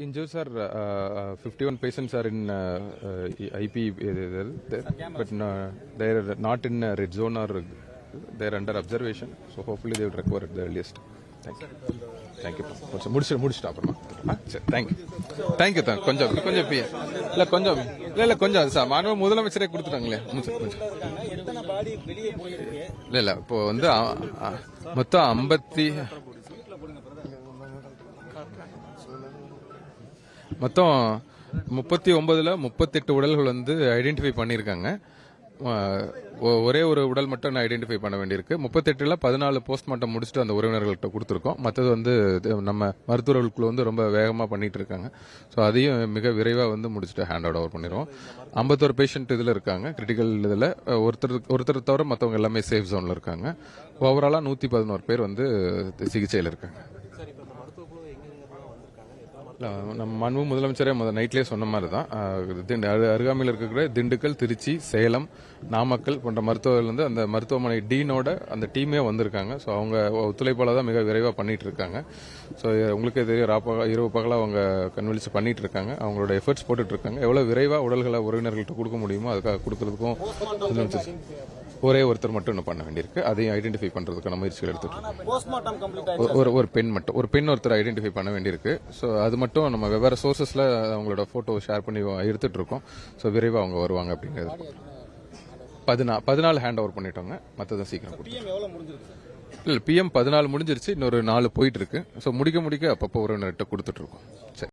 Injuries are uh, uh, 51 patients are in uh, uh, IP, uh, but no, they are not in uh, red zone or they are under observation. So hopefully they will recover at the earliest. Thank you. Thank you. கொஞ்சம் முடிச்சு முடிச்சுட்டு அப்புறமா ஆ சரி thank you thank you தான் கொஞ்சம் கொஞ்சம் இப்படி இல்லை கொஞ்சம் இல்லை இல்லை கொஞ்சம் சார் மாணவ முதலமைச்சரே கொடுத்துட்டாங்களே கொஞ்சம் இல்லை இல்லை இப்போ வந்து மொத்தம் ஐம்பத்தி மொத்தம் முப்பத்தி ஒன்பதுல முப்பத்தெட்டு உடல்கள் வந்து ஐடென்டிஃபை பண்ணியிருக்காங்க. ஒ- ஒரே ஒரு உடல் மட்டும் ஐடென்டிஃபை பண்ண வேண்டியிருக்கு. முப்பத்தெட்டுல பதினாலு போஸ்ட்மார்ட்டம் முடிச்சுட்டு அந்த உறவினர்கள்ட்ட கொடுத்துருக்கோம். மற்றது வந்து இது நம்ம மருத்துவர்களுக்குள்ள வந்து ரொம்ப வேகமாக பண்ணிட்டு இருக்காங்க ஸோ அதையும் மிக விரைவாக வந்து முடிச்சுட்டு ஹேண்ட் ஓவர் ஓவர் பண்ணிடுவோம் ஐம்பத்தோரு பேஷண்ட் இதில் இருக்காங்க. கிரிட்டிக்கல் இதில் ஒருத்தர் ஒருத்தர் தவிர மற்றவங்க எல்லாமே சேஃப் ஜோனில் இருக்காங்க. ஓவராலாக நூற்றி பதினோரு பேர் வந்து சிகிச்சையில் இருக்காங்க. நம்ம மனு முதலமைச்சரே முத நைட்லயே சொன்ன மாதிரி தான் திண்டு- அரு- அருகாமையில் இருக்கிற திண்டுக்கல் திருச்சி சேலம் நாமக்கல் போன்ற மருத்துவர்கள் வந்து அந்த மருத்துவமனை டீனோட அந்த டீமே வந்திருக்காங்க. ஸோ அவங்க ஒத்துழைப்பால தான் மிக விரைவாக பண்ணிட்டு இருக்காங்க ஸோ உங்களுக்கே தெரியும் ராப்பக இரவு பகலாக அவங்க கண்வெளிச்சு பண்ணிட்டு இருக்காங்க அவங்களோட எஃபர்ட்ஸ் போட்டுட்டு இருக்காங்க எவ்வளோ விரைவாக உடல்களை உறவினர்கள்ட்ட கொடுக்க முடியுமோ அதுக்காக கொடுக்கறதுக்கும் முதலமைச்சர் ஒரே ஒருத்தர் மட்டும் இன்னும் பண்ண வேண்டியிருக்கு. அதையும் ஐடென்டிஃபை பண்றதுக்கான முயற்சிகள் எடுத்துட்டு ஒரு ஒரு பெண் மட்டும் ஒரு பெண் ஒருத்தர் ஐடென்டிஃபை பண்ண வேண்டியிருக்கு. ஸோ அது மட்டும் நம்ம வெவ்வேறு சோர்சஸ்ல அவங்களோட போட்டோ ஷேர் பண்ணி எடுத்துட்டு இருக்கோம். ஸோ விரைவாக அவங்க வருவாங்க அப்படிங்கிறது. பதினா பதினாலு ஹேண்ட் ஓவர் பண்ணிட்டோங்க. மற்றதும் சீக்கிரம் கொடுத்து பிஎம் எவ்வளவு முடிஞ்சிருக்கு? சார் இல்லை பிஎம் பதினாலு முடிஞ்சிருச்சு. இன்னொரு நாலு போயிட்டு இருக்கு. ஸோ முடிக்க முடிக்க அப்பப்போ உறவினர்கிட்ட கொடுத்துட்டு இருக்கோம். சரி.